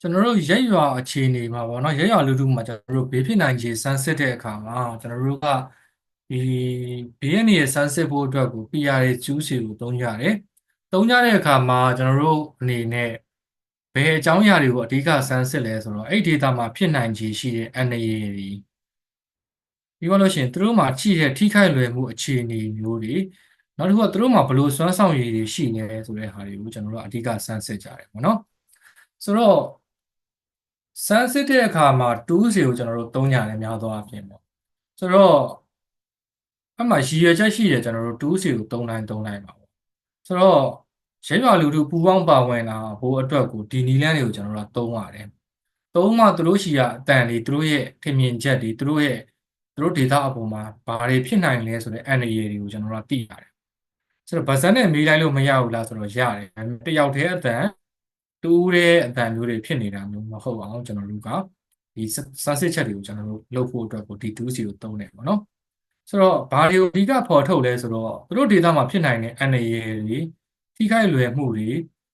ကျွန်တော်တို့ရက်ရွာအခြေအနေမှာပေါ့နော်ရက်ရွာလူထုမှာကျွန်တော်တို့ဘေးဖြစ်နိုင်ခြေစမ်းစစ်တဲ့အခါမှာကျွန်တော်တို့ကဒီဘေးရန်ရဲ့စမ်းစစ်ဖို့အတွက်ကို PR ရဲ့ကျူးစီကိုသုံးကြတယ်။သုံးကြတဲ့အခါမှာကျွန်တော်တို့အနေနဲ့ဘယ်အကြောင်းအရာတွေကိုအဓိကစမ်းစစ်လဲဆိုတော့အဲ့ဒီ data မှာဖြစ်နိုင်ခြေရှိတဲ့ NAA တွေပြီးတော့လို့ရှိရင်သူတို့မှာရှိတဲ့ထိခိုက်လွယ်မှုအခြေအနေမျိုးတွေနောက်တစ်ခုကသူတို့မှာဘယ်လိုစွမ်းဆောင်ရည်တွေရှိနေလဲဆိုတဲ့ဟာတွေကိုကျွန်တော်တို့အဓိကစမ်းစစ်ကြတယ်ပေါ့နော်။ဆိုတော့ စမ်းစစ်တဲ့အခါမှာ tools တွေကိုကျွန်တော်တို့သုံးကြတယ်များသောအားဖြင့်ပေါ့ဆိုတော့အမှရည်ရွယ်ချက်ရှိတယ်ကျွန်တော်တို့ tools တွေကိုသုံးတိုင်းသုံးတိုင်းပါပေါ့ဆိုတော့ရဲရွာလူထုပူပေါင်းပါဝင်လာဖို့အတွက်ကိုဒီနီလန်းတွေကိုကျွန်တော်တို့သုံးရတယ်သုံးမှသူတို့ရှိရအတန်တွေသူတို့ရဲ့ထင်မြင်ချက်တွေသူတို့ရဲ့သူတို့ data အပေါ်မှာဘာတွေဖြစ်နိုင်လဲဆိုတဲ့ NAA တွေကိုကျွန်တော်တို့သိရတယ်ဆိုတော့ဗဇက်နဲ့မေးလိုက်လို့မရဘူးလားဆိုတော့ရတယ်တယောက်တည်းအတန် တူးတဲ့အတန်မျိုးတွေဖြစ်နေတာမျိုးမဟုတ်အောင်ကျွန်တော်တို့ကဒီစာစစ်ချက်တွေကိုကျွန်တော်တို့လုပ်ဖို့အတွက်ကိုဒီ tools ကိုသုံးတယ်ပေါ့နော်ဆိုတော့ဘာတွေကိုအဓိကဖော်ထုတ်လဲဆိုတော့သူတို့ data မှာဖြစ်နိုင်တဲ့ NAA တွေထိခိုက်လွယ်မှုတွေ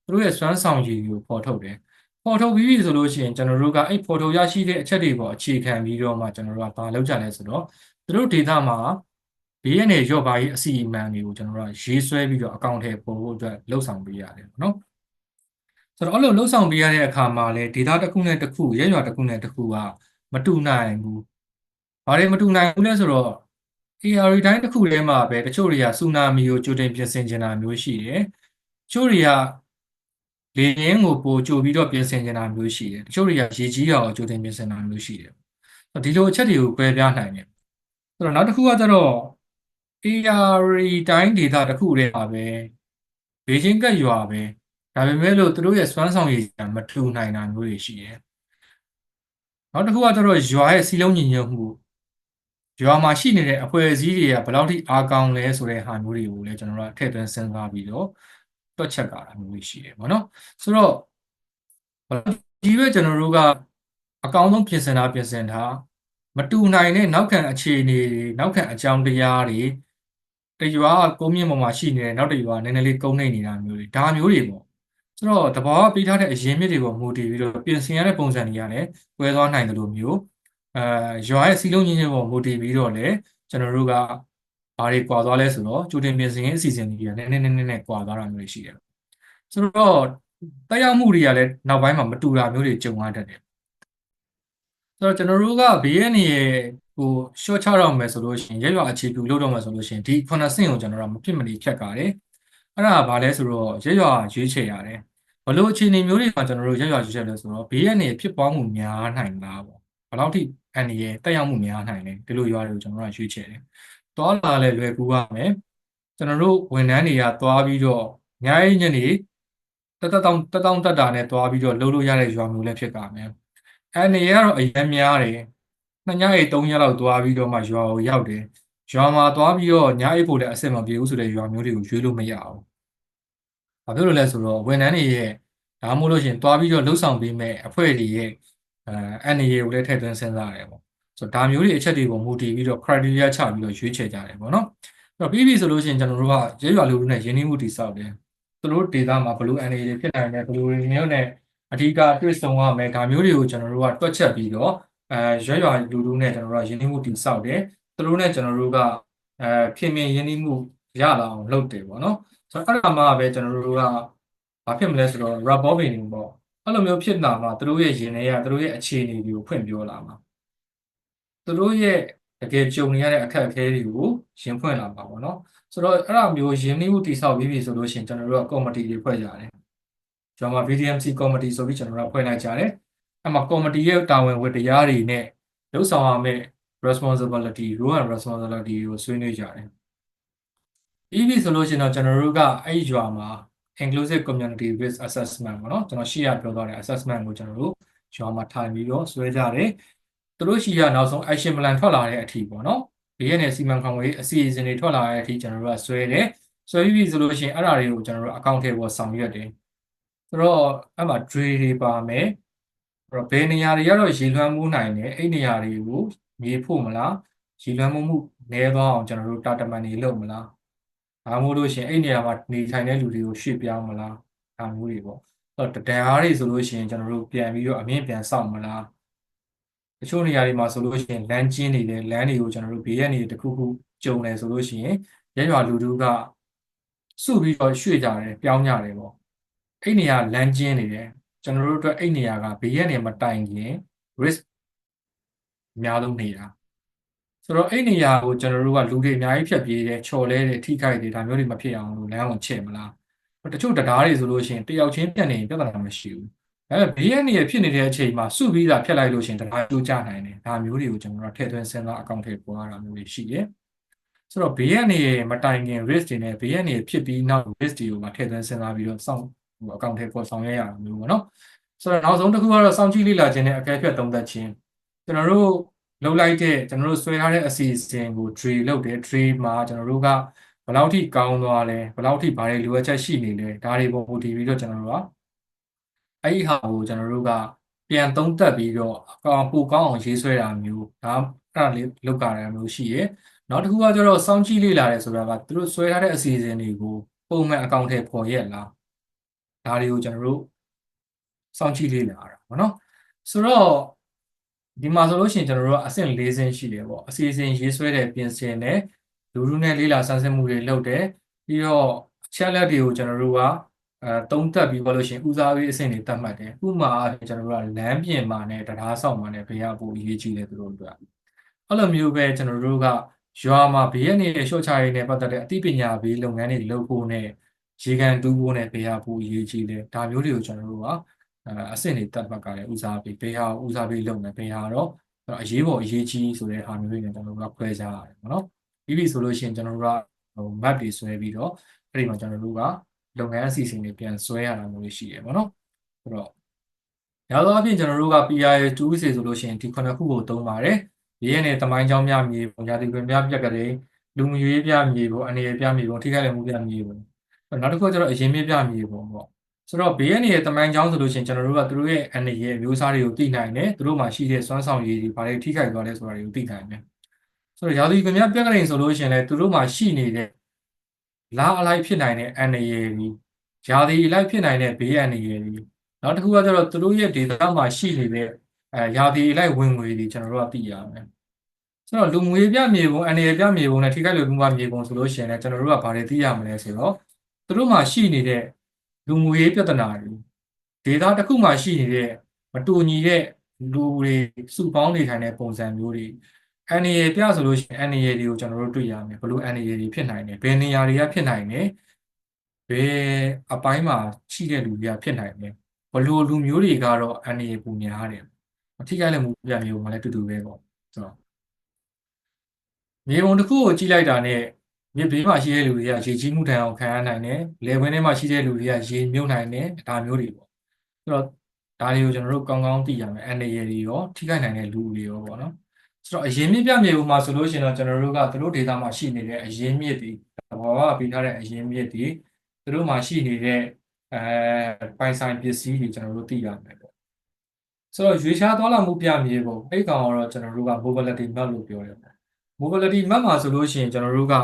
သူတို့ရဲ့စွမ်းဆောင်ရည်ကိုဖော်ထုတ်တယ်ဖော်ထုတ်ပြီးပြီဆိုလို့ရှိရင်ကျွန်တော်တို့ကအဲ့ဖော်ထုတ်ရရှိတဲ့အချက်တွေပေါ်အခြေခံပြီးတော့မှကျွန်တော်တို့ကဘာလုပ်ကြလဲဆိုတော့သူတို့ data မှာဘေးရနေရော့ပါရေးအစီအမံတွေကိုကျွန်တော်တို့ကရေးဆွဲပြီးတော့အကောင့်ထဲပို့ဖို့အတွက်လှုပ်ဆောင်ပေးရတယ်ပေါ့နော် ဆိုတော့အဲ့လိုလှုပ်ဆောင်ပေးရတဲ့အခါမှာလည်း data တစ်ခုနဲ့တစ်ခုရဲရွာတစ်ခုနဲ့တစ်ခုကမတူနိုင်ဘူး။ဘာတွေမတူနိုင်ဘူးလဲဆိုတော့ ARI တိုင်းတစ်ခုထဲမှာပဲတချို့တွေကဆူနာမီကိုကြိုတင်ပြင်ဆင်နေတာမျိုးရှိတယ်။တချို့တွေကလေရင်ကိုပိုကြိုပြီးတော့ပြင်ဆင်နေတာမျိုးရှိတယ်။တချို့တွေကရေကြီးတာကိုကြိုတင်ပြင်ဆင်တာမျိုးရှိတယ်။ဒီလိုအချက်တွေကိုပယ်ပြနိုင်တယ်။ဆိုတော့နောက်တစ်ခုကကျတော့ ARI တိုင်း data တစ်ခုထဲမှာပဲဘေးချင်းကပ်ရွာပဲ ဒါပေမဲ့လို့သူတို့ရဲ့စွမ်းဆောင်ရည်မထူနိုင်တာမျိုးတွေရှိတယ်။နောက်တစ်ခုကကျတော့ရွာရဲ့စီလုံးညီညွတ်မှုရွာမှာရှိနေတဲ့အဖွဲ့အစည်းတွေကဘယ်လောက်ထိအားကောင်းလဲဆိုတဲ့ဟာမျိုးတွေကိုလည်းကျွန်တော်တို့ထည့်သွင်းစဉ်းစားပြီးတော့တွက်ချက်ကြတာမျိုးတွေရှိတယ်ပေါ့နော်။ဆိုတော့ဒီပဲကျွန်တော်တို့ကအကောင်းဆုံးပြင်ဆင်တာပြင်ဆင်တာမတူနိုင်တဲ့နောက်ခံအခြေအနေတွေနောက်ခံအကြောင်းတရားတွေတရွာကုန်းမြင့်ပေါ်မှာရှိနေတဲ့နောက်တရွာနည်းနည်းလေးကုန်းနေနေတာမျိုးတွေဒါမျိုးတွေပေါ့ ဆိုတော့တဘာဝပေးထားတဲ့အရင်းမြစ်တွေကိုမူတည်ပြီးတော့ပြင်ဆင်ရတဲ့ပုံစံတွေကလည်းကွဲသွားနိုင်တယ်လို့မျိုးအဲရွာရဲ့စီလုံးချင်းချင်းပေါ်မူတည်ပြီးတော့လည်းကျွန်တော်တို့ကဘာတွေကွာသွားလဲဆိုတော့ကြိုတင်ပြင်ဆင်ရေးအစီအစဉ်တွေကလည်းနည်းနည်းနည်းနည်းကွာသွားတာမျိုးတွေရှိတယ်ဆိုတော့တက်ရောက်မှုတွေကလည်းနောက်ပိုင်းမှာမတူတာမျိုးတွေကြုံရတတ်တယ်ဆိုတော့ကျွန်တော်တို့ကဘေးရနေရဲ့ဟို short ချတော့မယ်ဆိုလို့ရှိရင်ရက်ရွာအခြေပြုလုပ်တော့မယ်ဆိုလို့ရှိရင်ဒီခုနှစ်ဆင့်ကိုကျွန်တော်တို့မဖြစ်မနေဖြတ်ကြတယ် အဲ့ဒါကဘာလဲဆိုတော့ရက်ရွာရွေးချယ်ရတယ်ဘလို့အခြေအနေမျိုးတွေမှာကျွန်တော်တို့ရက်ရွာရွေးချယ်လဲဆိုတော့ဘေးရနေဖြစ်ပွားမှုများနိုင်လားပေါ့ဘယ်လောက်ထိအန်ဒီရဲ့တက်ရောက်မှုများနိုင်လဲဒီလိုရွာတွေကိုကျွန်တော်တို့ရွေးချယ်တယ်တွာလာလဲလွယ်ကူရမယ်ကျွန်တော်တို့ဝန်ထမ်းတွေကတွားပြီးတော့ညအိညနေတတတောင်တတောင်တက်တာနဲ့တွားပြီးတော့လှုပ်လို့ရတဲ့ရွာမျိုးလည်းဖြစ်ကြမယ်အန်ဒီကတော့အရင်များတယ်နှစ်ညအိတ်သုံးညလောက်တွားပြီးတော့မှရွာကိုရောက်တယ် ရွာမှာတွားပြီးတော့ညအိတ်ဖို့လည်းအဆင်မပြေဘူးဆိုတဲ့ရွာမျိုးတွေကိုရွေးလို့မရအောင်။ဘာဖြစ်လို့လဲဆိုတော့ဝန်ထမ်းတွေရဲ့ဒါမှမဟုတ်လို့ရှိရင်တွားပြီးတော့လှုပ်ဆောင်ပေးမဲ့အဖွဲ့တွေရဲ့အဲအန်ရီကိုလည်းထည့်သွင်းစဉ်းစားရတယ်ပေါ့။ဆိုတော့ဒါမျိုးတွေအချက်တွေကိုမူတည်ပြီးတော့ criteria ချပြီးတော့ရွေးချယ်ကြတယ်ပေါ့နော်။အဲ့တော့ပြီးပြီဆိုလို့ရှိရင်ကျွန်တော်တို့ကရဲရွာလူထုနဲ့ရင်းနှီးမှုတည်ဆောက်တယ်။သူတို့ data မှာဘယ်လို NA တွေဖြစ်နိုင်လဲဘယ်လိုမျိုးနဲ့အဓိကတွေ့ဆုံရမယ်ဒါမျိုးတွေကိုကျွန်တော်တို့ကတွက်ချက်ပြီးတော့အဲရွရွလူလူနဲ့ကျွန်တော်တို့ကယဉ်ကျေးမှုတည်ဆောက်တယ် သူတို့နဲ့ကျွန်တော်တို့ကအဲခင်မင်ယဉ်ကျေးမှုရလာအောင်လုပ်တယ်ပေါ့နော်ဆိုတော့အဲ့ဒါမှပဲကျွန်တော်တို့ကဘာဖြစ်မလဲဆိုတော့ rapport building ပေါ့အဲ့လိုမျိုးဖြစ်လာမှသူတို့ရဲ့ယဉ်နေရသူတို့ရဲ့အခြေအနေတွေကိုဖွင့်ပြောလာမှာသူတို့ရဲ့တကယ်ကြုံနေရတဲ့အခက်အခဲတွေကိုရင်ဖွင့်လာမှာပေါ့နော်ဆိုတော့အဲ့ဒါမျိုးယဉ်နှီးမှုတည်ဆောက်ပြီးပြီဆိုလို့ရှိရင်ကျွန်တော်တို့က committee တွေဖွဲ့ကြတယ်ကျွန်တော်က VDMC committee ဆိုပြီးကျွန်တော်တို့ဖွဲ့လိုက်ကြတယ်အဲ့မှာ committee ရဲ့တာဝန်ဝတ္တရားတွေနဲ့လုပ်ဆောင်ရမယ့် responsibility role and responsibility ကိုဆွေးနွေးကြတယ်။ EV ဆိုလို့ရှိရင်တော့ကျွန်တော်တို့ကအဲ့ဒီရွာမှာ inclusive community risk assessment ပေါ့နော်ကျွန်တော်ရှေ့ရပြောသွားတဲ့ assessment ကိုကျွန်တော်တို့ရွာမှာထိုင်ပြီးတော့ဆွဲကြတယ်။သူတို့ရှိရနောက်ဆုံး action plan ထွက်လာတဲ့အထိပေါ့နော်။ဒီရက်နဲ့စီမံခန့်ခွဲအစီအစဉ်တွေထွက်လာတဲ့အထိကျွန်တော်တို့ကဆွဲတယ်။ဆွဲပြီးပြီဆိုလို့ရှိရင်အဲ့ဒါတွေကိုကျွန်တော်တို့ account ထဲပေါ်ဆောင်ရွက်တယ်။ဆိုတော့အဲ့မှာ drill တွေပါမယ်။တော့ဘယ်နေရာတွေကတော့ရေလွှမ်းမှုနိုင်တယ်အဲ့နေရာတွေကို မြေဖို့မလားရေလွှမ်းမှုမှုနည်းသွားအောင်ကျွန်တော်တို့တာတမန်တွေလုပ်မလားဒါမှမဟုတ်လို့ရှင်အဲ့နေရာမှာနေထိုင်တဲ့လူတွေကိုရွှေ့ပြောင်းမလားဒါမျိုးတွေပေါ့အဲ့တော့တရားတွေဆိုလို့ရှိရင်ကျွန်တော်တို့ပြန်ပြီးတော့အမြင့်ပြန်စောင့်မလားတချို့နေရာတွေမှာဆိုလို့ရှိရင်လမ်းကျင်းနေတယ်လမ်းတွေကိုကျွန်တော်တို့ဘေးကနေတစ်ခုခုကျုံတယ်ဆိုလို့ရှိရင်ရရွာလူထုကစုပြီးတော့ရွှေ့ကြတယ်ပြောင်းကြတယ်ပေါ့အဲ့နေရာလမ်းကျင်းနေတယ်ကျွန်တော်တို့အတွက်အဲ့နေရာကဘေးကနေမတိုင်ခင် risk အများဆုံးနေတာဆိုတော့အဲ့နေရာကိုကျွန်တော်တို့ကလူတွေအများကြီးဖြတ်ပြေးတယ်ချော်လဲတယ်ထိခိုက်တယ်ဒါမျိုးတွေမဖြစ်အောင်လို့လမ်းအောင်ချဲ့မလားတချို့တရားတွေဆိုလို့ရှိရင်တယောက်ချင်းပြတ်နေရင်ပြဿနာမရှိဘူးဒါပေမဲ့ဘေးကနေဖြစ်နေတဲ့အချိန်မှာစုပြီးတာဖြတ်လိုက်လို့ရှိရင်တရားကျိုးကြနိုင်တယ်ဒါမျိုးတွေကိုကျွန်တော်တို့ထည့်သွင်းစဉ်းစားအကောင့်ထဲပေါ်ရတာမျိုးတွေရှိတယ်ဆိုတော့ဘေးကနေမတိုင်ခင် risk တွေနဲ့ဘေးကနေဖြစ်ပြီးနောက် risk တွေကိုမှထည့်သွင်းစဉ်းစားပြီးတော့စောင့်ဟိုအကောင့်ထဲပေါ်ဆောင်ရွက်ရတာမျိုးပေါ့နော်ဆိုတော့နောက်ဆုံးတစ်ခုကတော့စောင့်ကြည့်လေ့လာခြင်းနဲ့အကဲဖြတ်သုံးသပ်ခြင်း ကျွန်တော်တို့လုပ်လိုက်တဲ့ကျွန်တော်တို့ဆွဲထားတဲ့အစီအစဉ်ကို trade လုပ်တယ် trade မှာကျွန်တော်တို့ကဘယ်လောက်ထိကောင်းသွားလဲဘယ်လောက်ထိဘာတွေလိုအပ်ချက်ရှိနေလဲဒါတွေပုံမူတည်ပြီးတော့ကျွန်တော်တို့ကအဲ့ဒီဟာကိုကျွန်တော်တို့ကပြန်သုံးသပ်ပြီးတော့အကောင်ပိုကောင်းအောင်ရေးဆွဲတာမျိုးဒါအဲ့ဒါလေးလုပ်ကြတာမျိုးရှိရယ်နောက်တစ်ခုကကျတော့စောင့်ကြည့်လေ့လာတယ်ဆိုတာကသူတို့ဆွဲထားတဲ့အစီအစဉ်တွေကိုပုံမှန်အကောင့်ထဲပေါ်ရက်လားဒါတွေကိုကျွန်တော်တို့စောင့်ကြည့်လေ့လာတာပေါ့နော်ဆိုတော့ ဒီမှာဆိုလို့ရှိရင်ကျွန်တော်တို့ကအဆင့်၄ဆင့်ရှိတယ်ပေါ့အစီအစဉ်ရေးဆွဲတဲ့ပြင်ဆင်တဲ့လူလူနဲ့လေးလာစမ်းစစ်မှုတွေလုပ်တယ်ပြီးတော့အချက်လက်တွေကိုကျွန်တော်တို့ကအဲတုံးသက်ပြီးပြောလို့ရှိရင်ဦးစားပေးအဆင့်တွေတတ်မှတ်တယ်ဥပမာအားဖြင့်ကျွန်တော်တို့ကလမ်းပြင်မာနဲ့တရားဆောင်မာနဲ့ဘေးရဖို့အရေးကြီးတယ်သူတို့အတွက်အဲ့လိုမျိုးပဲကျွန်တော်တို့ကရွာမှာဘေးရနေတဲ့ရှော့ချရေးနဲ့ပတ်သက်တဲ့အသိပညာဘေးလုပ်ငန်းတွေလုပ်ဖို့နဲ့ရေကန်တူးဖို့နဲ့ဘေးရဖို့အရေးကြီးတယ်ဒါမျိုးတွေကိုကျွန်တော်တို့က အဆင့်တွေတက်မှတ်ကြတယ်ဦးစားပေးဘေးဟာဦးစားပေးလုပ်မယ်ဘေးဟာတော့အရေးပေါ်အရေးကြီးဆိုတဲ့ဟာမျိုးတွေနဲ့ကျွန်တော်တို့ကခွဲခြားရတယ်ပေါ့နော်ပြီးပြီဆိုလို့ရှိရင်ကျွန်တော်တို့ကဟို map တွေဆွဲပြီးတော့အဲ့ဒီမှာကျွန်တော်တို့ကလုပ်ငန်းအစီအစဉ်တွေပြန်ဆွဲရတာမျိုးတွေရှိတယ်ပေါ့နော်အဲ့တော့ရသောအပြင်ကျွန်တော်တို့က PR 2စီဆိုလို့ရှိရင်ဒီခုနှစ်ခုကိုသုံးပါတယ်ရေးရတဲ့တမိုင်းကြောင်းများမြေပုံရာသီတွင်များပြက်ကလေးလူမှုရေးပြမြေပုံအနေရပြမြေပုံထိခိုက်လည်းမှုပြမြေပုံနောက်တစ်ခုကကျတော့အရင်မြေပြမြေပုံပေါ့ ဆိုတော့ဘေးကနေရဲ့တမိုင်းချောင်းဆိုလို့ရှိရင်ကျွန်တော်တို့ကသူတို့ရဲ့အနေရဲ့မျိုးစားတွေကိုသိနိုင်တယ်သူတို့မှာရှိတဲ့စွမ်းဆောင်ရည်တွေဘာတွေထိခိုက်သွားလဲဆိုတာတွေကိုသိနိုင်တယ်ဆိုတော့ရာသီကွန်မြပြက်ကလေးဆိုလို့ရှိရင်လည်းသူတို့မှာရှိနေတဲ့လာအလိုက်ဖြစ်နိုင်တဲ့အနေရည်တွေရာသီအလိုက်ဖြစ်နိုင်တဲ့ဘေးအနေရည်တွေနောက်တစ်ခုကကျတော့သူတို့ရဲ့ဒေသမှာရှိနေတဲ့အဲရာသီအလိုက်ဝင်ငွေတွေကျွန်တော်တို့ကသိရမယ်ဆိုတော့လူငွေပြမြေပုံအနေရပြမြေပုံနဲ့ထိခိုက်လူမှုမြေပုံဆိုလို့ရှိရင်လည်းကျွန်တော်တို့ကဘာတွေသိရမလဲဆိုတော့သူတို့မှာရှိနေတဲ့ လူမှုရေးပြဿနာတွေဒေတာတစ်ခုမှရှိနေတဲ့မတူညီတဲ့လူတွေစုပေါင်းနေထိုင်တဲ့ပုံစံမျိုးတွေအန်ရပြဆိုလို့ရှိရင်အန်ရတွေကိုကျွန်တော်တို့တွေ့ရမယ်ဘယ်လိုအန်ရတွေဖြစ်နိုင်လဲဘယ်နေရာတွေကဖြစ်နိုင်လဲဘယ်အပိုင်းမှာရှိတဲ့လူတွေကဖြစ်နိုင်လဲဘယ်လိုလူမျိုးတွေကတော့အန်ရပူများတယ်အထိကလည်းမူပြမျိုးမှလည်းတူတူပဲပေါ့ဆိုတော့မြေပုံတစ်ခုကိုကြည့်လိုက်တာနဲ့ မြစ်ဘေးမှာရှိတဲ့လူတွေကရေကြီးမှုတန်အောင်ခံရနိုင်တယ်။လယ်ကွင်းထဲမှာရှိတဲ့လူတွေကရေမြုပ်နိုင်တယ်ဒါမျိုးတွေပေါ့။ဆိုတော့ဒါတွေကိုကျွန်တော်တို့ကောင်းကောင်းသိရမယ်။အန်ရယ်တွေရောထိခိုက်နိုင်တဲ့လူတွေရောပေါ့နော်။ဆိုတော့အရင်မြစ်ပြမြေပုံမှာဆိုလို့ရှိရင်တော့ကျွန်တော်တို့ကသူတို့ဒေတာမှာရှိနေတဲ့အရင်မြစ်တွေဘာဝပေးထားတဲ့အရင်မြစ်တွေသူတို့မှာရှိနေတဲ့အဲပိုင်ဆိုင်ပစ္စည်းတွေကျွန်တော်တို့သိရမယ်ပေါ့။ဆိုတော့ရွေးရှားသွားလာမှုပြမြေပုံအဲ့ကောင်ကတော့ကျွန်တော်တို့က mobility map လို့ပြောတယ်ပေါ့။ mobility map မှာဆိုလို့ရှိရင်ကျွန်တော်တို့က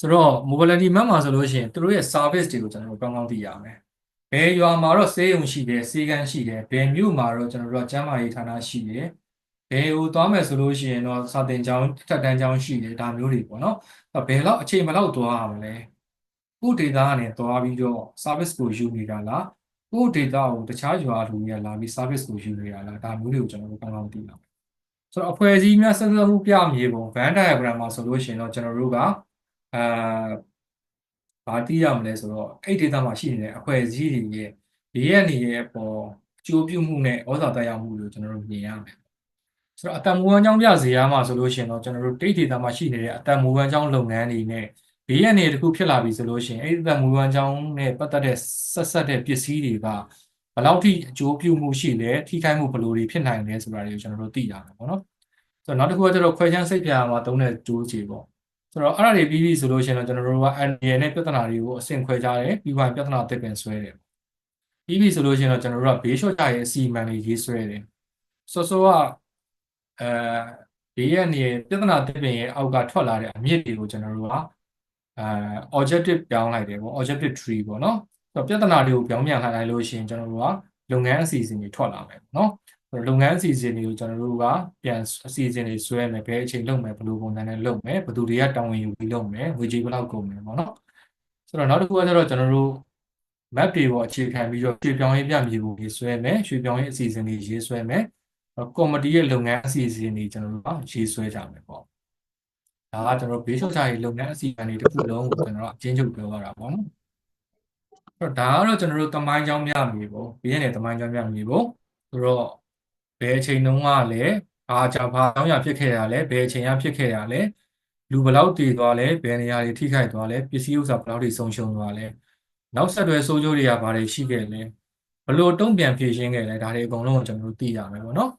ဆိုတော့ mobility map မှာဆိုလို့ရှိရင်သူတို့ရဲ့ service တွေကိုကျွန်တော်တို့ကောင်းကောင်းသိရမယ်။ဘယ်ရွာမှာတော့ဆေးရုံရှိတယ်၊ဆေးခန်းရှိတယ်၊ဘယ်မြို့မှာတော့ကျွန်တော်တို့ကကျန်းမာရေးဌာနရှိတယ်။ဘယ်ကိုသွားမယ်ဆိုလို့ရှိရင်တော့စာသင်ကျောင်းထက်တန်းကျောင်းရှိတယ်ဒါမျိုးတွေပေါ့နော်။ဘယ်လောက်အချိန်မလောက်သွားရမလဲ။ကို data ကနေသွားပြီးတော့ service ကိုယူနေတာလား။ကို data ကိုတခြားရွာလူတွေကလာပြီး service ကိုယူနေတာလားဒါမျိုးတွေကိုကျွန်တော်တို့ကောင်းကောင်းသိရမယ်။ဆိုတော့အဖွဲ့အစည်းများဆက်စပ်မှုပြမြေပုံ Venn diagram မှာဆိုလို့ရှိရင်တော့ကျွန်တော်တို့က အာဘာသိရမလဲဆိုတော့အဲ့ဒေသမှာရှိနေတဲ့အဖွဲ့အစည်းတွေရဲ့ဘေးရန်တွေရဲ့အပေါ်အကျိုးပြုမှုနဲ့ဩဇာတက်ရောက်မှုကိုကျွန်တော်တို့မြင်ရမယ်ဆိုတော့အတမူဝမ်းကြောင်းပြဇေယျမှာဆိုလို့ရှိရင်တော့ကျွန်တော်တို့တိတ်ဒေသမှာရှိနေတဲ့အတမူဝမ်းကြောင်းလုပ်ငန်းတွေနဲ့ဘေးရန်တွေတခုဖြစ်လာပြီဆိုလို့ရှိရင်အဲ့ဒီအတမူဝမ်းကြောင်းနဲ့ပတ်သက်တဲ့ဆက်ဆက်တဲ့ပစ္စည်းတွေကဘယ်လောက်ထိအကျိုးပြုမှုရှိလဲထိခိုက်မှုဘယ်လိုတွေဖြစ်နိုင်လဲဆိုတာတွေကိုကျွန်တော်တို့သိရမယ်ပေါ့နော်ဆိုတော့နောက်တစ်ခုကကျတော့ခွဲခြမ်းစိတ်ပြာမှာသုံးတဲ့ဂျိုးချေပေါ့ ဆိုတော့အဲ့ဒါတွေပြီးပြီဆိုလို့ရှိရင်တော့ကျွန်တော်တို့က NDA နဲ့ပြဿနာတွေကိုအဆင့်ခွဲကြတယ်ပြီးမှပြဿနာသစ်ပင်ဆွဲတယ်ပြီးပြီဆိုလို့ရှိရင်တော့ကျွန်တော်တို့ကဘေးလျှော့ကြရဲ့အစီအမံတွေရေးဆွဲတယ်စောစောကအဲဘေးရဲ့နေပြဿနာသစ်ပင်ရဲ့အောက်ကထွက်လာတဲ့အမြင့်တွေကိုကျွန်တော်တို့ကအဲ objective ပြောင်းလိုက်တယ်ပေါ့ objective tree ပေါ့နော်ဆိုတော့ပြဿနာတွေကိုပြောင်းပြန်လာနိုင်လို့ရှိရင်ကျွန်တော်တို့ကလုပ်ငန်းအစီအစဉ်တွေထွက်လာမယ်ပေါ့နော် လုပ်ငန်းအစီအစဉ်တွေကိုကျွန်တော်တို့ကပြန်အစီအစဉ်တွေဆွဲမယ်ဘယ်အချိန်လုပ်မယ်ဘယ်လိုပုံစံနဲ့လုပ်မယ်ဘယ်သူတွေကတာဝန်ယူပြီးလုပ်မယ်ငွေကြေးဘယ်လောက်ကုန်မယ်ပေါ့နော်ဆိုတော့နောက်တစ်ခုကကျတော့ကျွန်တော်တို့ map တွေပေါ်အခြေခံပြီးတော့ရွှေပြောင်းရေးပြမြေပုံတွေဆွဲမယ်ရွှေပြောင်းရေးအစီအစဉ်တွေရေးဆွဲမယ်ကော်မတီရဲ့လုပ်ငန်းအစီအစဉ်တွေကျွန်တော်တို့ကရေးဆွဲကြမယ်ပေါ့ဒါကကျွန်တော်ဘေးလျှော့ချရေးလုပ်ငန်းအစီအစဉ်တွေတစ်ခုလုံးကိုကျွန်တော်အချင်းချုပ်ပြောရတာပေါ့နော်အဲ့တော့ဒါကတော့ကျွန်တော်တို့တမိုင်းကြောင်းပြမြေပုံဘေးရနေတမိုင်းကြောင်းပြမြေပုံဆိုတော့ ဘယ်အချိန်တုန်းကလဲဘာကြောင့်ဘာကြောင့်ရဖြစ်ခဲ့ရလဲဘယ်အချိန်ရဖြစ်ခဲ့ရလဲလူဘယ်လောက်တည်သွားလဲဘယ်နေရာတွေထိခိုက်သွားလဲပစ္စည်းဥစ္စာဘယ်လောက်တွေဆုံးရှုံးသွားလဲနောက်ဆက်တွဲဆိုးကျိုးတွေကဘာတွေရှိခဲ့လဲဘလို့တုံ့ပြန်ဖြေရှင်းခဲ့လဲဒါတွေအကုန်လုံးကိုကျွန်တော်တို့သိရမယ်ပေါ့နော်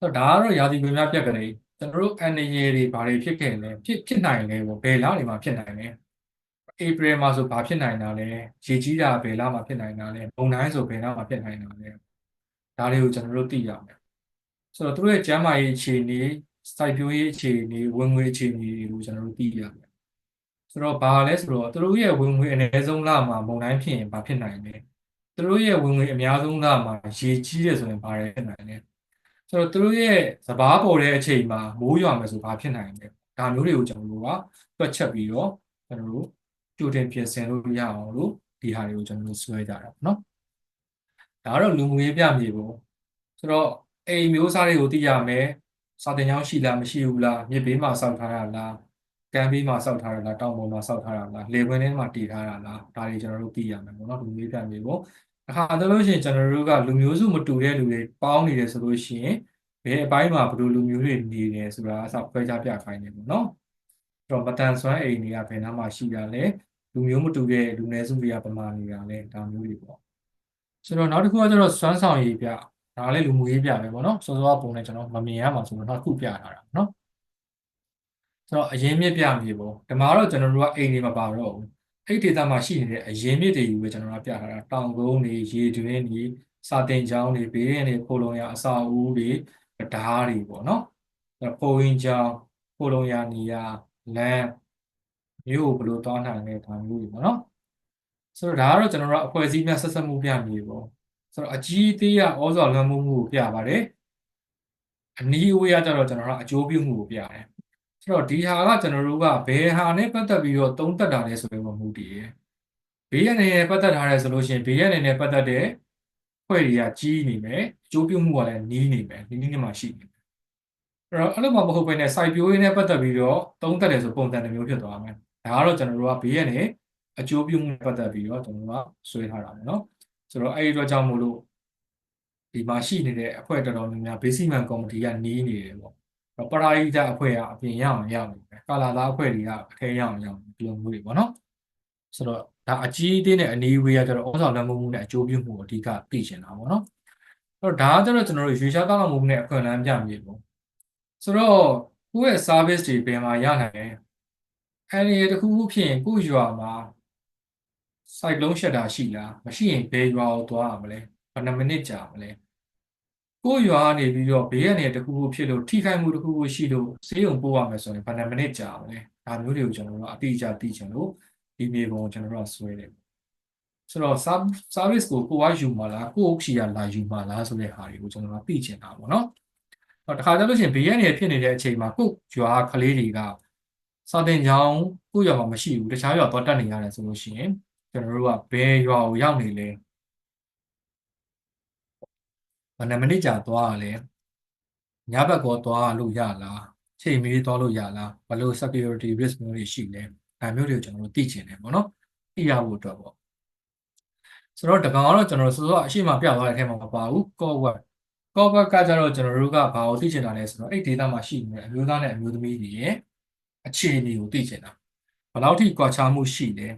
ဆိုတော့ဒါကတော့ရာသီကွေများပြက်ကလေးကျွန်တော်တို့အန်ရည်တွေဘာတွေဖြစ်ခဲ့လဲဖြစ်ဖြစ်နိုင်လဲပေါ့ဘယ်လတွေမှာဖြစ်နိုင်လဲဧပြီမှာဆိုဘာဖြစ်နိုင်တာလဲရေကြီးတာဘယ်လမှာဖြစ်နိုင်တာလဲဘုံတိုင်းဆိုဘယ်လမှာဖြစ်နိုင်တာလဲ ဒါတွေကိုကျွန်တော်တို့သိရမယ်ဆိုတော့သူတို့ရဲ့ကျန်းမာရေးအခြေအနေစိုက်ပျိုးရေးအခြေအနေဝင်ငွေအခြေအနေတွေကိုကျွန်တော်တို့သိရမယ်ဆိုတော့ဘာလဲဆိုတော့သူတို့ရဲ့ဝင်ငွေအနည်းဆုံးလမှာဘုံတိုင်းဖြစ်ရင်ဘာဖြစ်နိုင်လဲသူတို့ရဲ့ဝင်ငွေအများဆုံးလမှာရေကြီးတယ်ဆိုရင်ဘာတွေဖြစ်နိုင်လဲဆိုတော့သူတို့ရဲ့စဘာပေါ်တဲ့အချိန်မှာမိုးရွာမယ်ဆိုဘာဖြစ်နိုင်လဲဒါမျိုးတွေကိုကျွန်တော်တို့ကတွက်ချက်ပြီးတော့ကျွန်တော်တို့ကြိုတင်ပြင်ဆင်လို့ရအောင်လို့ဒီဟာတွေကိုကျွန်တော်တို့ဆွဲကြတာပေါ့နော် ဒါကတော့လူမှုရေးပြမြေပုံဆိုတော့အိမ်မျိုးစားတွေကိုသိရမယ်စာတင်ကျောင်းရှိလားမရှိဘူးလားမြစ်ဘေးမှာစောက်ထားတာလားကမ်းဘေးမှာစောက်ထားတာလားတောင်ပေါ်မှာစောက်ထားတာလားလေပွင့်ထဲမှာတည်ထားတာလားဒါတွေကျွန်တော်တို့သိရမယ်ပေါ့နော်လူမှုရေးပြမြေပုံအခါတလို့ရှိရင်ကျွန်တော်တို့ကလူမျိုးစုမတူတဲ့လူတွေပေါင်းနေတယ်ဆိုလို့ရှိရင်ဘယ်အပိုင်းမှာဘယ်လိုလူမျိုးတွေနေတယ်ဆိုတာအစခွဲခြားပြခိုင်းနေပေါ့နော်အဲ့တော့မတန်ဆွမ်းအိမ်တွေကဘယ်နားမှာရှိတာလဲလူမျိုးမတူတဲ့လူနည်းစုတွေကပမာနေတာလဲဒါမျိုးတွေပေါ့ ဆိုတော့နောက်တစ်ခုကကျတော့စွမ်းဆောင်ရည်ပြဒါလည်းလူမှုရေးပြပဲပေါ့နော်စောစောပုံနဲ့ကျွန်တော်မမြင်ရမှာဆိုတော့နောက်တစ်ခုပြထားတာနော်ဆိုတော့အရင်မြစ်ပြမြေပေါ့ဒီမှာတော့ကျွန်တော်တို့ကအိမ်တွေမပါတော့ဘူးအဲ့ဒီဒေသမှာရှိနေတဲ့အရင်မြစ်တွေယူပဲကျွန်တော်တို့ပြထားတာတောင်ကုန်းတွေရေတွင်းတွေစာတင်ကျောင်းတွေဘေးရင်တွေပိုလုံရအစာအုပ်တွေဓားတွေပေါ့နော်ပိုရင်ကျောင်းပိုလုံရနေရလမ်းမြို့ကိုဘယ်လိုသွားနိုင်လဲဒါမျိုးတွေပေါ့နော် ဆိုတော့ဒါကတော့ကျွန်တော်တို့အဖွဲ့အစည်းများဆက်ဆက်မှုပြမြေပေါ့ဆိုတော့အကြီးအသေးရဩဇောလွှမ်းမိုးမှုကိုပြပါတယ်အနီးအဝေးကကျတော့ကျွန်တော်တို့အကျိုးပြုမှုကိုပြတယ်ဆိုတော့ဒီဟာကကျွန်တော်တို့ကဘယ်ဟာနဲ့ပတ်သက်ပြီးတော့သုံးသပ်တာလဲဆိုတဲ့မှုတည်ရယ်ဘေးရနေနဲ့ပတ်သက်ထားတယ်ဆိုလို့ရှိရင်ဘေးရနေနဲ့ပတ်သက်တဲ့ဖွဲ့တွေကကြီးနေမယ်အကျိုးပြုမှုကလည်းနီးနေမယ်နီးနီးနေမှရှိနေမယ်အဲ့တော့အဲ့လိုမှမဟုတ်ဘဲနဲ့စိုက်ပျိုးရေးနဲ့ပတ်သက်ပြီးတော့သုံးသပ်တယ်ဆိုပုံစံတစ်မျိုးဖြစ်သွားမယ်ဒါကတော့ကျွန်တော်တို့ကဘေးရနေ အကျိုးပြုမှုနဲ့ပတ်သက်ပြီးတော့ကျွန်တော်တို့ကဆွဲထားတာပေါ့နော်ဆိုတော့အဲ့ဒီတော့ကြောင့်မို့လို့ဒီမှာရှိနေတဲ့အဖွဲ့တော်တော်များများ basic man ကော်မတီကနီးနေတယ်ပေါ့ပရာဟိတအဖွဲ့ကအပြင်ရအောင်ရောက်နေတယ်ကာလာသားအဖွဲ့တွေကအထဲရအောင်ရောက်နေဒီလိုမျိုးတွေပေါ့နော်ဆိုတော့ဒါအကြီးအသေးနဲ့အနည်းဝေးကကျတော့ဩဇာလွှမ်းမိုးမှုနဲ့အကျိုးပြုမှုကိုအဓိကသိချင်တာပေါ့နော်အဲ့တော့ဒါကကျတော့ကျွန်တော်တို့ရွေးရှားတောက်မှုနဲ့အခွင့်အလမ်းပြမြေပေါ့ဆိုတော့ကိုယ့်ရဲ့ service တွေဘယ်မှာရနိုင်လဲအဲဒီတခုခုဖြစ်ရင်ကိုယ့်ရွာမှာ စိုက်ကလုံးရှက်တာရှိလားမရှိရင်ဘယ်ရွာကိုသွားရမလဲဘယ်နှမိနစ်ကြာမလဲကိုယ့်ရွာကနေပြီးတော့ဘေးကနေတခုခုဖြစ်လို့ထိခိုက်မှုတခုခုရှိလို့ဆေးရုံပို့ရမယ်ဆိုရင်ဘယ်နှမိနစ်ကြာမလဲဒါမျိုးတွေကိုကျွန်တော်တို့အတိအကျသိချင်လို့ဒီမြေပုံကိုကျွန်တော်တို့ဆွဲတယ်ဆိုတော့ service ကိုကိုကယူမှာလားကိုယ့်ဥက္ရှိရလာယူမှာလားဆိုတဲ့ဟာတွေကိုကျွန်တော်တို့သိချင်တာပေါ့နော်တော့တခါကျလို့ရှိရင်ဘေးကနေဖြစ်နေတဲ့အချိန်မှာကိုယ့်ရွာကလေးတွေကစာတင်ကြောင်းကိုယ့်ရွာမှာမရှိဘူးတခြားရွာသွားတက်နေရတယ်ဆိုလို့ရှိရင် ကျွန်တော်တို့ကဘယ်ရွာကိုရောက်နေလဲဘယ်နှမိနစ်ကြာသွားရလဲညဘက်ကောသွားလို့ရလားချိန်မီသွားလို့ရလားဘယ်လို security risk မျိုးတွေရှိလဲဒါမျိုးတွေကိုကျွန်တော်တို့သိချင်တယ်ပေါ့နော်သိရဖို့အတွက်ပေါ့ဆိုတော့တကောင်ကတော့ကျွန်တော်တို့စောစောအရှိမပြသွားတဲ့အထက်မှာမပါဘူး core web core web ကကျတော့ကျွန်တော်တို့ကဘာကိုသိချင်တာလဲဆိုတော့အဲ့ data မှာရှိနေတဲ့အမျိုးသားနဲ့အမျိုးသမီးတွေရဲ့အခြေအနေကိုသိချင်တာဘယ်လောက်ထိကွာခြားမှုရှိလဲအ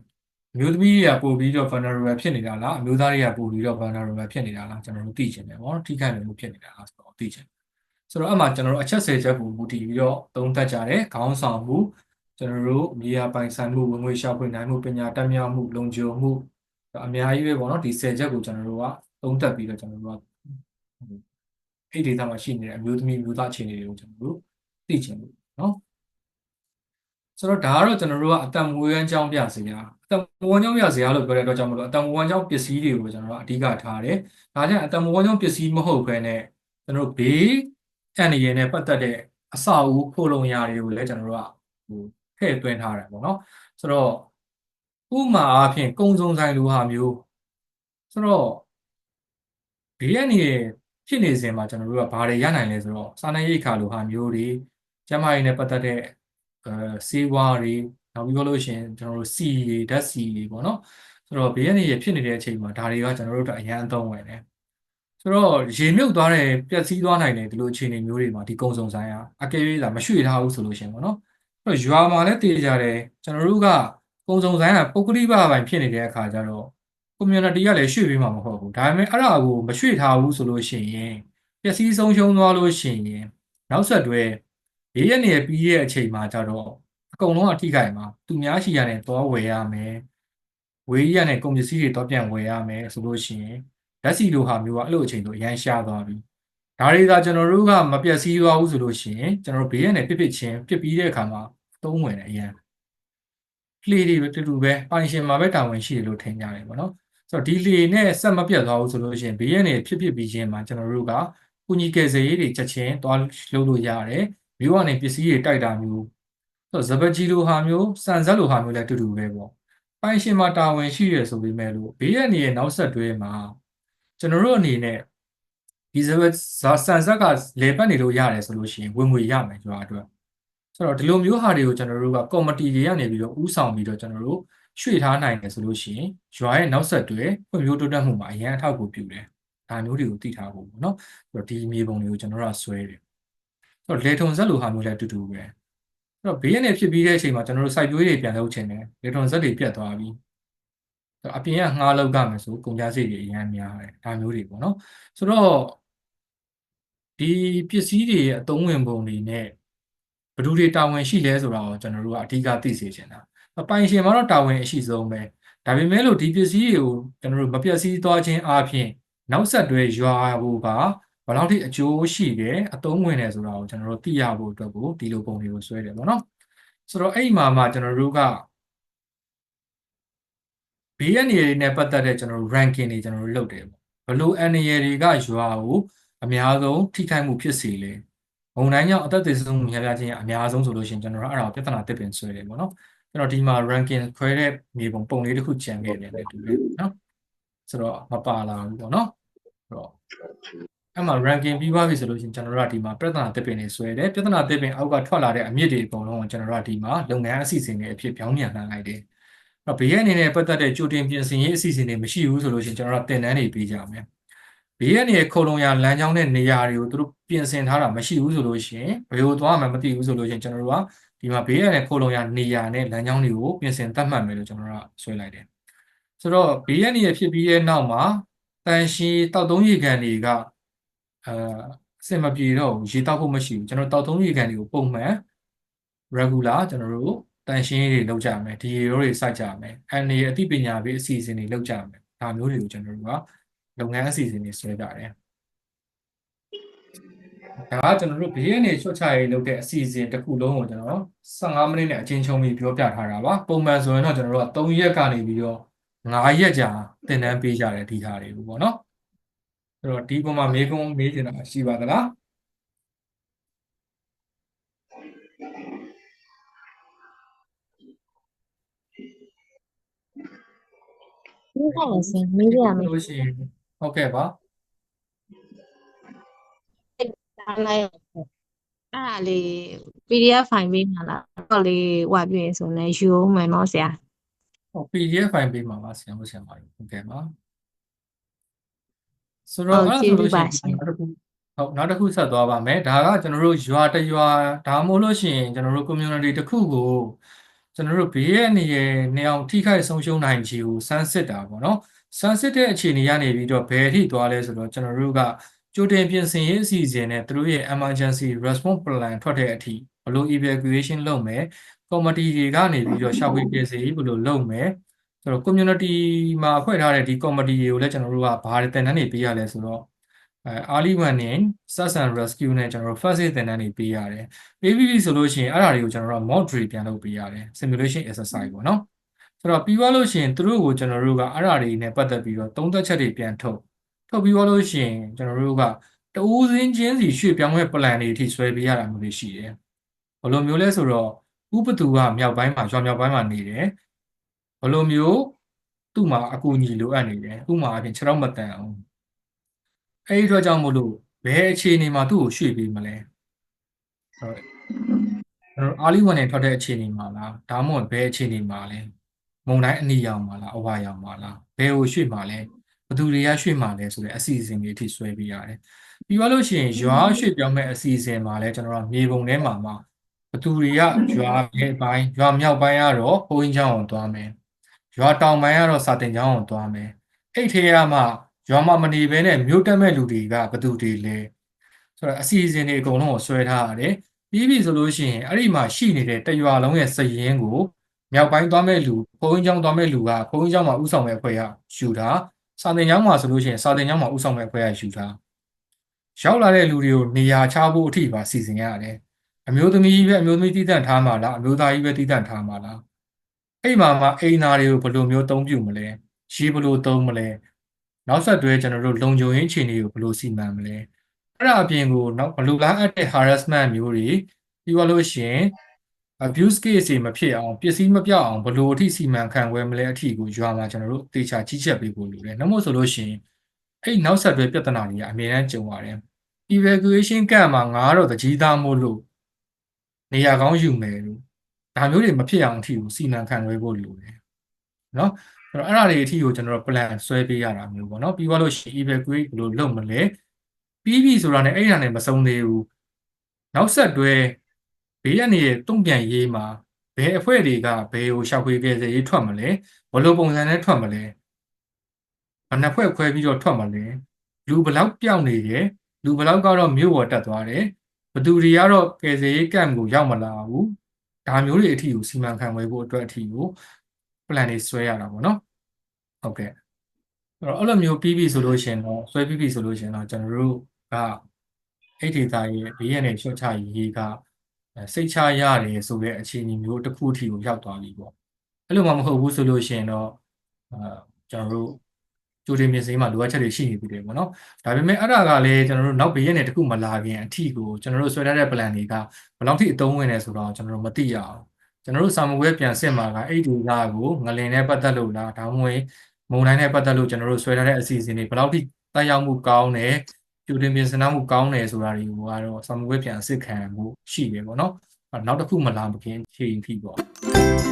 မျိုးသမီးတွေကပို့ပြီးတော့ vulnerable ဖြစ်နေတာလားအမျိုးသားတွေကပို့ပြီးတော့ vulnerable ဖြစ်နေတာလားကျွန်တော်တို့သိချင်တယ်ပေါ့နော်ထိခိုက်မှုဖြစ်နေတာလားဆိုတော့သိချင်ဆိုတော့အမှကျွန်တော်တို့အချက်၁၀ချက်ကိုမူတည်ပြီးတော့သုံးသပ်ကြတယ်ခေါင်းဆောင်မှုကျွန်တော်တို့မြေယာပိုင်ဆိုင်မှုဝင်ငွေရှာဖွေနိုင်မှုပညာတတ်မြောက်မှုလုံခြုံမှုအများကြီးပဲပေါ့နော်ဒီ၁၀ချက်ကိုကျွန်တော်တို့ကသုံးသပ်ပြီးတော့ကျွန်တော်တို့ကအဲ့ဒီဒေသမှာရှိနေတဲ့အမျိုးသမီးမျိုးသားအခြေအနေတွေကိုကျွန်တော်တို့သိချင်လို့နော် ဆိုတော့ဒါကတော့ကျွန်တော်တို့ကအတံမွေးဝမ်းကြောင်းပြစရာအတံမွေးဝမ်းကြောင်းပြစရာလို့ပြောတဲ့အတွက်ကြောင့်မလို့အတံမွေးဝမ်းကြောင်းပစ္စည်းတွေကိုကျွန်တော်တို့အဓိကထားတယ်။ဒါကြောင့်အတံမွေးဝမ်းကြောင်းပစ္စည်းမဟုတ်ဘဲနဲ့ကျွန်တော်တို့ဘေးအန္တရာယ်နဲ့ပတ်သက်တဲ့အစာအုပ်ခိုးလုံရာတွေကိုလည်းကျွန်တော်တို့ကဟိုထည့်သွင်းထားတယ်ပေါ့နော်။ဆိုတော့ဥပမာအားဖြင့်ကုံစုံဆိုင်လိုဟာမျိုးဆိုတော့ဘေးအန္တရာယ်ဖြစ်နေစဉ်မှာကျွန်တော်တို့ကဘာတွေရနိုင်လဲဆိုတော့စာနယ်ရိပ်ခါလိုဟာမျိုးတွေကျန်းမာရေးနဲ့ပတ်သက်တဲ့ အဲဆေးဝါးတွေနောက်ပြီးလို့ရှိရင်ကျွန်တော်တို့စီတွေဓာတ်စီတွေပေါ့နော်ဆိုတော့ဘေးကနေရဖြစ်နေတဲ့အချိန်မှာဒါတွေကကျွန်တော်တို့အတွက်အရန်အသုံးဝင်တယ်ဆိုတော့ရေမြုပ်သွားတယ်ပျက်စီးသွားနိုင်တယ်ဒီလိုအခြေအနေမျိုးတွေမှာဒီကုံစုံဆိုင်ကအကယ်၍သာမရွှေ့ထားဘူးဆိုလို့ရှိရင်ပေါ့နော်အဲ့တော့ရွာမှာလည်းတည်ကြတယ်ကျွန်တော်တို့ကကုံစုံဆိုင်ကပုဂ္ဂလိကပိုင်ဖြစ်နေတဲ့အခါကျတော့ community ကလည်းရွှေ့ပေးမှာမဟုတ်ဘူးဒါပေမဲ့အဲ့ဒါကိုမရွှေ့ထားဘူးဆိုလို့ရှိရင်ပျက်စီးဆုံးရှုံးသွားလို့ရှိရင်နောက်ဆက်တွဲ ဘေးရနေပြီးရဲ့အချိန်မှာကျတော့အကုန်လုံးအထိခိုက်မှာသူများရှိရတဲ့သွားဝယ်ရမယ်ဝေးရတဲ့ကုန်ပစ္စည်းတွေတော့ပြန်ဝယ်ရမယ်ဆိုလို့ရှိရင်ဓာတ်စီလိုဟာမျိုးကအဲ့လိုအချိန်ဆိုအရန်ရှားသွားပြီဒါတွေကကျွန်တော်တို့ကမပျက်စီးသွားဘူးဆိုလို့ရှိရင်ကျွန်တော်တို့ဘေးရနေဖြစ်ဖြစ်ချင်းဖြစ်ပြီးတဲ့အခါမှာသုံးဝင်တယ်အရန်လှေတွေပဲတူတူပဲပိုင်ရှင်မှာပဲတာဝန်ရှိတယ်လို့ထင်ကြတယ်ပေါ့နော်ဆိုတော့ဒီလေနဲ့ဆက်မပြတ်သွားဘူးဆိုလို့ရှိရင်ဘေးရနေဖြစ်ဖြစ်ပြီးချင်းမှာကျွန်တော်တို့ကကုညီကယ်ဆယ်ရေးတွေချက်ချင်းသွားလုပ်လို့ရတယ် မြို့ကနေပစ္စည်းတွေတိုက်တာမျိုးဆိုတော့ဇပကြီးလိုဟာမျိုးစံဇက်လိုဟာမျိုးလည်းတူတူပဲပေါ့ပိုင်ရှင်မှာတာဝန်ရှိရဆိုပေမဲ့လို့ဘေးရနေရဲ့နောက်ဆက်တွဲမှာကျွန်တော်တို့အနေနဲ့ဒီဇပစံဇက်ကလေပတ်နေလို့ရတယ်ဆိုလို့ရှိရင်ဝင်ငွေရမယ်ကျွာအတွက်ဆိုတော့ဒီလိုမျိုးဟာတွေကိုကျွန်တော်တို့ကကော်မတီတွေကနေပြီးတော့ဥဆောင်ပြီးတော့ကျွန်တော်တို့ရွှေ့ထားနိုင်တယ်ဆိုလို့ရှိရင်ရွာရဲ့နောက်ဆက်တွဲဖွံ့ဖြိုးတိုးတက်မှုမှာအရင်အထောက်အကူပြုတယ်ဒါမျိုးတွေကိုသိထားဖို့ပေါ့နော်ဆိုတော့ဒီမြေပုံတွေကိုကျွန်တော်တို့ကဆွဲတယ်ဆို တော့လေထုံဇက်လိုဟာမျိုးလည်းအတူတူပဲအဲ့တော့ဘေးရနေဖြစ်ပြီးတဲ့အချိန်မှာကျွန်တော်တို့စိုက်ပျိုးရေးတွေပြန်လုပ်ချင်တယ်လေထုံဇက်တွေပြတ်သွားပြီအပြင်ကငှားလောက်ကမယ်ဆိုကုန်ကြစိတ်တွေအများများတယ်ဒါမျိုးတွေပေါ့နော်ဆိုတော့ဒီပစ္စည်းတွေရဲ့အသုံးဝင်ပုံတွေနဲ့ဘယ်သူတွေတာဝန်ရှိလဲဆိုတာကိုကျွန်တော်တို့ကအဓိကသိစေချင်တာအပိုင်ရှင်မှာတော့တာဝန်အရှိဆုံးပဲဒါပေမဲ့လို့ဒီပစ္စည်းတွေကိုကျွန်တော်တို့မပျက်စီးသွားခြင်းအပြင်နောက်ဆက်တွဲရွာဖို့ကဘယ် လောက်ထိအကျိုးရှိတယ်အသုံးဝင်တယ်ဆိုတာကိုကျွန်တော်တို့သိရဖို့အတွက်ကိုဒီလိုပုံတွေကိုဆွဲတယ်ပေါ့နော်ဆိုတော့အဲ့ဒီမှာမှကျွန်တော်တို့ကဘေးအန္တရာယ်တွေနဲ့ပတ်သက်တဲ့ကျွန်တော်တို့ ranking တွေကျွန်တော်တို့လုပ်တယ်ပေါ့ဘလို့အန္တရာယ်တွေကရွာကိုအများဆုံးထိခိုက်မှုဖြစ်စေလဲမုံတိုင်းကြောင့်အသက်သေဆုံးမှုများပြားခြင်းအများဆုံးဆိုလို့ရှိရင်ကျွန်တော်တို့အဲ့ဒါကိုပြဿနာတစ်ပင်ဆွဲတယ်ပေါ့နော်ကျွန်တော်ဒီမှာ ranking ခွဲတဲ့မြေပုံပုံလေးတစ်ခုကြံခဲ့တယ်လေတူတယ်နော်ဆိုတော့မပါလာဘူးပေါ့နော်ဆိုတော့ အဲ့မှာ ranking ပြီးသွားပြီဆိုလို့ရှိရင်ကျွန်တော်တို့ကဒီမှာပြဿနာတစ်ပင်တွေဆွဲတယ်ပြဿနာတစ်ပင်အောက်ကထွက်လာတဲ့အမြင့်တွေအကုန်လုံးကိုကျွန်တော်တို့ကဒီမှာလုပ်ငန်းအစီအစဉ်တွေအဖြစ်ပြောင်းပြန်လှန်လိုက်တယ်တော့ဘေးအနေနဲ့ပတ်သက်တဲ့ကြိုတင်ပြင်ဆင်ရေးအစီအစဉ်တွေမရှိဘူးဆိုလို့ရှိရင်ကျွန်တော်တို့တင်တန်းတွေပေးကြမယ်ဘေးကနေခုံလုံရလမ်းကြောင်းတဲ့နေရာတွေကိုသူတို့ပြင်ဆင်ထားတာမရှိဘူးဆိုလို့ရှိရင်ဘယ်လိုသွားမှမသိဘူးဆိုလို့ရှိရင်ကျွန်တော်တို့ကဒီမှာဘေးကနေခုံလုံရနေရာနဲ့လမ်းကြောင်းတွေကိုပြင်ဆင်သတ်မှတ်မယ်လို့ကျွန်တော်တို့ကဆွဲလိုက်တယ်ဆိုတော့ဘေးကနေဖြစ်ပြီးရဲ့နောက်မှာတန်ရှင်းတောက်သုံးရေကန်တွေက အဲအစင်မပြေတော့ဘူးရေတောက်ဖို့မရှိဘူးကျွန်တော်တောက်သုံးရေကန်တွေကိုပုံမှန် regular ကျွန်တော်တို့တန်ရှင်းတွေလုပ်ကြမယ်ဒီရေရိုးတွေစိုက်ကြမယ်အန်နေအသိပညာပေးအစီအစဉ်တွေလုပ်ကြမယ်ဒါမျိုးတွေကိုကျွန်တော်တို့ကလုပ်ငန်းအစီအစဉ်တွေဆွဲကြတယ်ဒါကကျွန်တော်တို့ဘေးကနေချွတ်ချရေးလုပ်တဲ့အစီအစဉ်တစ်ခုလုံးကိုကျွန်တော်15မိနစ်နဲ့အချင်းချင်းပြီးပြောပြထားတာပါပုံမှန်ဆိုရင်တော့ကျွန်တော်တို့က3ရက်ကနေပြီးတော့9ရက်ကြာသင်တန်းပေးကြတယ်ဒီဟာတွေကိုပေါ့နော် အဲ့တော့ဒီပုံမှာမေးခွန်းမေးချင်တာရှိပါသလားမေးပါရစေမေးပြရမယ်လို့ရှိရင်ဟုတ်ကဲ့ပါဒါလိုက်အဲ့ဒါလေး PDF ဖိုင်ပေးမှာလားတော့လေးဝပြည့်ဆိုနေယူအောင်မယ်နော်ဆရာဟို PDF ဖိုင်ပေးမှာပါဆရာမဆရာမကြီးဟုတ်ကဲ့ပါ ဆိုဟုတော့တ်အဲ့ကျေးဒါဆိုဇူးလို့ရှိပါရင်ရှင်နောက်တစ်ခုဟုတ်နောက်တစ်ခုဆက်သွားပါမယ်ဒါကကျွန်တော်တို့ရွာတစ်ရွာဒါမှမဟုတ်လို့ရှိရင်ကျွန်တော်တို့ community တစ်ခုကိုကျွန်တော်တို့ဘေးရဲ့နေရာနေအောင်ထိခိုက်ဆုံးရှုံးနိုင်ခြေကိုစမ်းစစ်တာပေါ့နော်စမ်းစစ်တဲ့အခြေအနေကနေပြီးတော့ဘယ်အထိသွားလဲဆိုတော့ကျွန်တော်တို့ကကြိုတင်ပြင်ဆင်ရေးအစီအစဉ်နဲ့သူတို့ရဲ့ emergency response plan ထွက်တဲ့အထိဘယ်လို evacuation လုပ်မယ် committee တွေကနေပြီးတော့ရှာဖွေပြင်ဆင်ရေးဘယ်လိုလုပ်မယ် ဆိုတော့ community မှာဖွဲ့ထားတဲ့ဒီ committee တွေကိုလည်းကျွန်တော်တို့ကဘာတွေတင်တန်းနေပေးရလဲဆိုတော့အဲ early warning search and rescue နဲ့ကျွန်တော်တို့ first aid သင်တန်းတွေပေးရတယ်ပေးပြီးပြီဆိုလို့ရှိရင်အဲ့ဒါတွေကိုကျွန်တော်တို့ mock drill ပြန်လုပ်ပေးရတယ် simulation exercise ပေါ့နော်ဆိုတော့ပြီးသွားလို့ရှိရင်သူတို့ကိုကျွန်တော်တို့ကအဲ့ဒါတွေနဲ့ပတ်သက်ပြီးတော့သုံးသက်ချက်တွေပြန်ထုတ်ထုတ်ပြီးသွားလို့ရှိရင်ကျွန်တော်တို့ကတဦးစင်းချင်းစီရွှေ့ပြောင်းမဲ့ plan တွေအထိဆွဲပေးရတာမျိုးတွေရှိတယ်ဘယ်လိုမျိုးလဲဆိုတော့ဥပတူကမြောက်ပိုင်းမှာရွာမြောက်ပိုင်းမှာနေတယ် ဘယ်လိုမျိုးသူ့မှာအကူအညီလိုအပ်နေတယ်ဥပမာအပြင်ခြေထောက်မတန်အောင်အဲ့ဒီအတွက်ကြောင့်မို့လို့ဘယ်အခြေအနေမှာသူ့ကိုရွှေ့ပေးမလဲဟုတ်ကျွန်တော်အာလီဝန်နဲ့ထွက်တဲ့အခြေအနေမှာလားဒါမှမဟုတ်ဘယ်အခြေအနေမှာလဲမုံတိုင်းအနီရောင်မှာလားအဝါရောင်မှာလားဘယ်ကိုရွှေ့မှာလဲဘယ်သူတွေကရွှေ့မှာလဲဆိုတဲ့အစီအစဉ်တွေအထိဆွဲပေးရတယ်ပြီးသွားလို့ရှိရင်ရွာရွှေ့ပြောင်းမဲ့အစီအစဉ်မှာလဲကျွန်တော်တို့မြေပုံထဲမှာမှာဘသူတွေကရွာရဲ့ဘိုင်းရွာမြောက်ပိုင်းကတော့ဘုန်းကြီးကျောင်းကိုသွားမယ် ရွာတောင်ပိုင်းကတော့စာတင်ကျောင်းကိုသွားမယ်အဲ့ထဲကမှရွာမှာမနေဘဲနဲ့မြို့တက်မဲ့လူတွေကဘသူတွေလဲဆိုတော့အစီအစဉ်တွေအကုန်လုံးကိုဆွဲထားရတယ်ပြီးပြီဆိုလို့ရှိရင်အဲ့ဒီမှာရှိနေတဲ့တရွာလုံးရဲ့စည်ရင်းကိုမြောက်ပိုင်းသွားမဲ့လူဘုန်းကြီးကျောင်းသွားမဲ့လူကဘုန်းကြီးကျောင်းမှာဥဆောင်မဲ့အဖွဲ့ကယူတာစာတင်ကျောင်းမှာဆိုလို့ရှိရင်စာတင်ကျောင်းမှာဥဆောင်မဲ့အဖွဲ့ကယူတာရောက်လာတဲ့လူတွေကိုနေရာချဖို့အထိပါစီစဉ်ရတယ်အမျိုးသမီးပဲအမျိုးသမီးတည်တံ့ထားမှာလားအမျိုးသားကြီးပဲတည်တံ့ထားမှာလား အဲ့မှာမှအိမ်သားတွေကိုဘယ်လိုမျိုးသုံးပြုမလဲရေးဘယ်လိုသုံးမလဲနောက်ဆက်တွဲကျွန်တော်တို့လုံခြုံရေးအခြေအနေကိုဘယ်လိုစီမံမလဲအဲ့ဒါအပြင်ကိုနောက်ဘယ်လိုလားအပ်တဲ့ harassment မျိုးတွေပြီးသွားလို့ရှိရင် abuse case တွေမဖြစ်အောင်ပစ္စည်းမပြောက်အောင်ဘယ်လိုအထိစီမံခန့်ခွဲမလဲအထိကိုရွာမှာကျွန်တော်တို့တေချာကြီးချက်ပေးဖို့လိုတယ်။နောက်မို့ဆိုလို့ရှိရင်အဲ့နောက်ဆက်တွဲပြဿနာတွေကအများအားကြုံရတယ်။ evacuation camp မှာငါတော့တကြီးသားမို့လို့နေရာကောင်းယူမယ်လို့ ဒါမျိုးတွေမဖြစ်အောင်အထိကိုစီမံခန့်ခွဲဖို့လိုတယ်။နော်အဲ့တော့အဲ့ဒါတွေအထိကိုကျွန်တော်တို့ plan ဆွဲပေးရတာမျိုးပေါ့နော်ပြီးသွားလို့ရှိရင် evacuate ဘယ်လိုလုပ်မလဲပြီးပြီဆိုတာနဲ့အဲ့ဒါနဲ့မဆုံးသေးဘူးနောက်ဆက်တွဲဘေးကနေတုံ့ပြန်ရေးမှာဘယ်အဖွဲ့တွေကဘယ်ကိုရှောက်ခွေကဲစေရေးထွက်မလဲဘယ်လိုပုံစံနဲ့ထွက်မလဲဘယ်နှဖွဲ့ခွဲပြီးတော့ထွက်မလဲလူဘယ်လောက်ပြောင်းနေတယ်လူဘယ်လောက်ကတော့မြို့ပေါ်တက်သွားတယ်ဘသူတွေကတော့ကဲစေရေးကန့်ကိုရောက်မလာဘူး ဒါမျိုးတွေအထိကိုစီမံခန့်ခွဲဖို့အတွက်အထိကို plan တွေဆွဲရတာပေါ့နော်ဟုတ်ကဲ့အဲ့တော့အဲ့လိုမျိုးပြီးပြီဆိုလို့ရှင်တော့ဆွဲပြီးပြီဆိုလို့ရှင်တော့ကျွန်တော်တို့ကအဲ့ဒီသားရဲ့ဘေးရန်နဲ့ချော့ချရေးကစိတ်ချရတယ်ဆိုတဲ့အခြေအနေမျိုးတစ်ခုအထိကိုရောက်သွားပြီပေါ့အဲ့လိုမှမဟုတ်ဘူးဆိုလို့ရှင်တော့အာကျွန်တော်တို့ ကြိုတင်ပြင်ဆင်မှာလိုအပ်ချက်တွေရှိနေပြီတယ်ပေါ့နော်ဒါပေမဲ့အဲ့ဒါကလည်းကျွန်တော်တို့နောက်ဘေးရန်နဲ့တစ်ခုမလာခင်အထိကိုကျွန်တော်တို့ဆွဲထားတဲ့ plan တွေကဘယ်လောက်ထိအသုံးဝင်လဲဆိုတော့ကျွန်တော်တို့မသိရအောင်ကျွန်တော်တို့စာမွေးပြန်စစ်မှာကအဲ့ဒီကကိုငလင်နဲ့ပတ်သက်လို့လားဒါမှမဟုတ်မုံတိုင်းနဲ့ပတ်သက်လို့ကျွန်တော်တို့ဆွဲထားတဲ့အစီအစဉ်တွေဘယ်လောက်ထိတက်ရောက်မှုကောင်းတယ်ကြိုတင်ပြင်ဆင်မှုကောင်းတယ်ဆိုတာတွေကိုကတော့စာမွေးပြန်စစ်ခံမှုရှိတယ်ပေါ့နော်နောက်တစ်ခုမလာမခင်ချိန်ဖြစ်ပေါ့